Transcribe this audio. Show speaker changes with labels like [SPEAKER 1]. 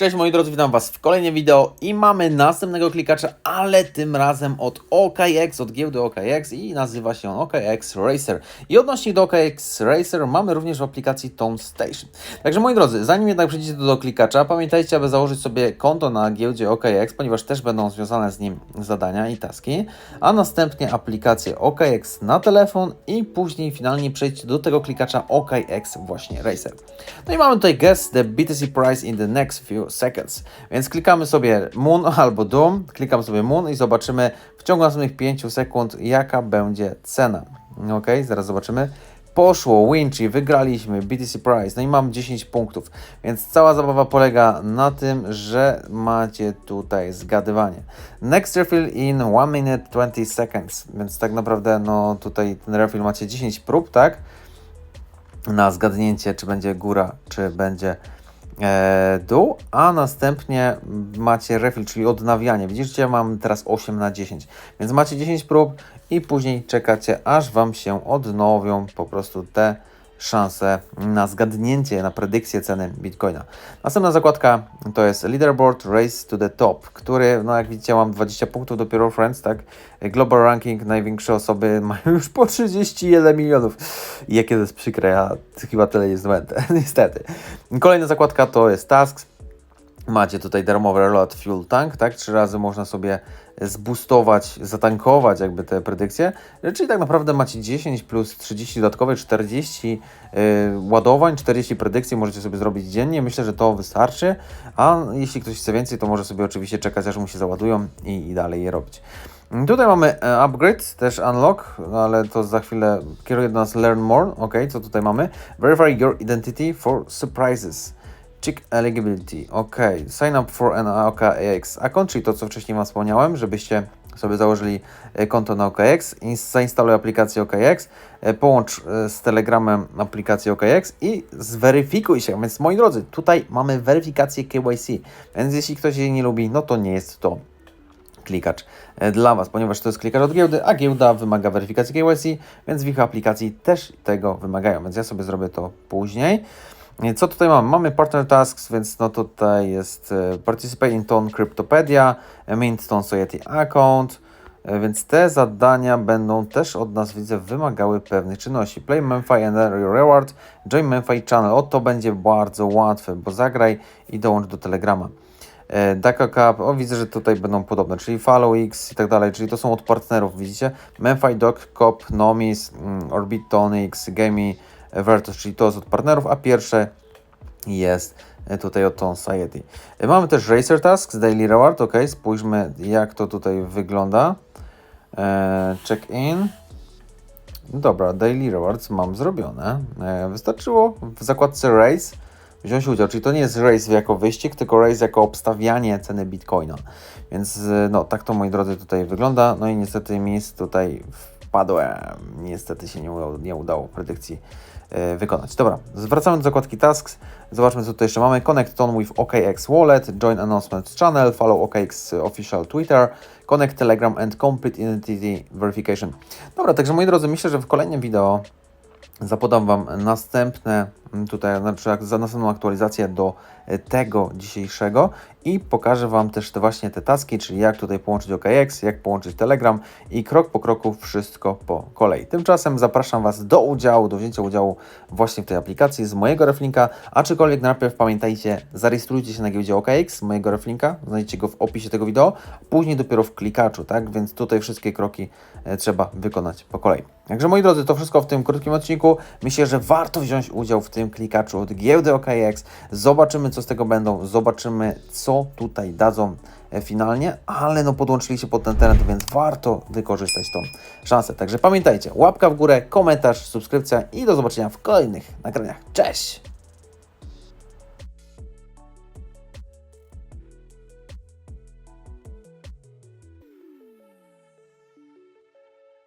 [SPEAKER 1] Cześć moi drodzy, witam Was w kolejnym wideo i mamy następnego klikacza, ale tym razem od OKX, od giełdy OKX i nazywa się on OKX Racer. I odnośnik do OKX Racer mamy również w aplikacji Tone Station. Także moi drodzy, zanim jednak przejdziecie do klikacza, pamiętajcie, aby założyć sobie konto na giełdzie OKX, ponieważ też będą związane z nim zadania i taski, a następnie aplikację OKX na telefon i później finalnie przejść do tego klikacza OKX właśnie Racer. No i mamy tutaj guess the BTC price in the next few seconds. Więc klikamy sobie Moon albo Doom, klikam sobie Moon i zobaczymy w ciągu następnych 5 sekund jaka będzie cena. Ok, zaraz zobaczymy. Poszło, win, czyli wygraliśmy BTC Price, no i mam 10 punktów, więc cała zabawa polega na tym, że macie tutaj zgadywanie. Next refill in 1 minute 20 seconds, więc tak naprawdę no tutaj ten refill macie 10 prób, tak? Na zgadnięcie, czy będzie góra, czy będzie dół, a następnie macie refill, czyli odnawianie. Widzicie, mam teraz 8 na 10, więc macie 10 prób i później czekacie, aż Wam się odnowią po prostu te szanse na zgadnięcie, na predykcję ceny Bitcoina. Następna zakładka to jest Leaderboard Race to the Top, który, no jak widzicie, mam 20 punktów dopiero Friends, tak? Global Ranking, największe osoby mają już po 31 milionów. I jakie to jest przykre, ja chyba tyle nie zdobędę, niestety. Kolejna zakładka to jest Tasks. Macie tutaj darmowy reload fuel tank, tak? Trzy razy można sobie zboostować, zatankować jakby te predykcje. Czyli tak naprawdę macie 10 plus 30 dodatkowe, 40 yy, ładowań, 40 predykcji możecie sobie zrobić dziennie. Myślę, że to wystarczy. A jeśli ktoś chce więcej, to może sobie oczywiście czekać, aż mu się załadują i, i dalej je robić. Tutaj mamy e, upgrade, też unlock, no ale to za chwilę kieruje do nas learn more. Ok, co tutaj mamy? Verify your identity for surprises. Check eligibility. OK. Sign up for an OKX account, czyli to, co wcześniej Wam wspomniałem, żebyście sobie założyli e, konto na OKX, zainstaluj aplikację OKX, e, połącz e, z Telegramem aplikację OKX i zweryfikuj się. Więc moi drodzy, tutaj mamy weryfikację KYC, więc jeśli ktoś jej nie lubi, no to nie jest to klikacz dla Was, ponieważ to jest klikacz od giełdy, a giełda wymaga weryfikacji KYC, więc w ich aplikacji też tego wymagają, więc ja sobie zrobię to później. Co tutaj mamy? Mamy Partner Tasks, więc no tutaj jest Participate in Tone Cryptopedia, Mint Tone Society Account, więc te zadania będą też od nas, widzę, wymagały pewnych czynności. Play Memphis and reward, join Memphis channel. O, to będzie bardzo łatwe, bo zagraj i dołącz do Telegrama. Daka Cup, o widzę, że tutaj będą podobne, czyli Follow X i tak dalej, czyli to są od partnerów, widzicie? Memphis, Doc, Cop, Nomis, Orbit, Tonics, Vertus, czyli to jest od partnerów, a pierwsze jest tutaj od Tone Society. Mamy też Racer Tasks, Daily Reward, ok, spójrzmy jak to tutaj wygląda. E, check in. Dobra, Daily Rewards mam zrobione. E, wystarczyło w zakładce Race wziąć udział, czyli to nie jest race jako wyścig, tylko race jako obstawianie ceny Bitcoina. Więc no tak to moi drodzy tutaj wygląda. No i niestety mi tutaj wpadłem. Niestety się nie udało, nie udało predykcji e, wykonać. Dobra, zwracamy do zakładki Tasks. Zobaczmy, co tutaj jeszcze mamy. Connect Tone with OKX Wallet, Join Announcements Channel, Follow OKX Official Twitter, Connect Telegram and Complete Identity Verification. Dobra, także moi drodzy, myślę, że w kolejnym wideo zapodam Wam następne, tutaj znaczy za następną aktualizację do tego dzisiejszego i pokażę Wam też te właśnie te taski, czyli jak tutaj połączyć OKX, jak połączyć Telegram i krok po kroku wszystko po kolei. Tymczasem zapraszam Was do udziału, do wzięcia udziału właśnie w tej aplikacji z mojego reflinka, aczkolwiek najpierw pamiętajcie, zarejestrujcie się na giełdzie OKX mojego reflinka, znajdziecie go w opisie tego wideo, później dopiero w klikaczu, tak, więc tutaj wszystkie kroki e, trzeba wykonać po kolei. Także moi drodzy, to wszystko w tym krótkim odcinku. Myślę, że warto wziąć udział w tym klikaczu od giełdy OKX. Zobaczymy, co z tego będą, zobaczymy, co tutaj dadzą e, finalnie, ale no podłączyli się pod ten teren, więc warto wykorzystać tą szansę. Także pamiętajcie, łapka w górę, komentarz, subskrypcja i do zobaczenia w kolejnych nagraniach. Cześć!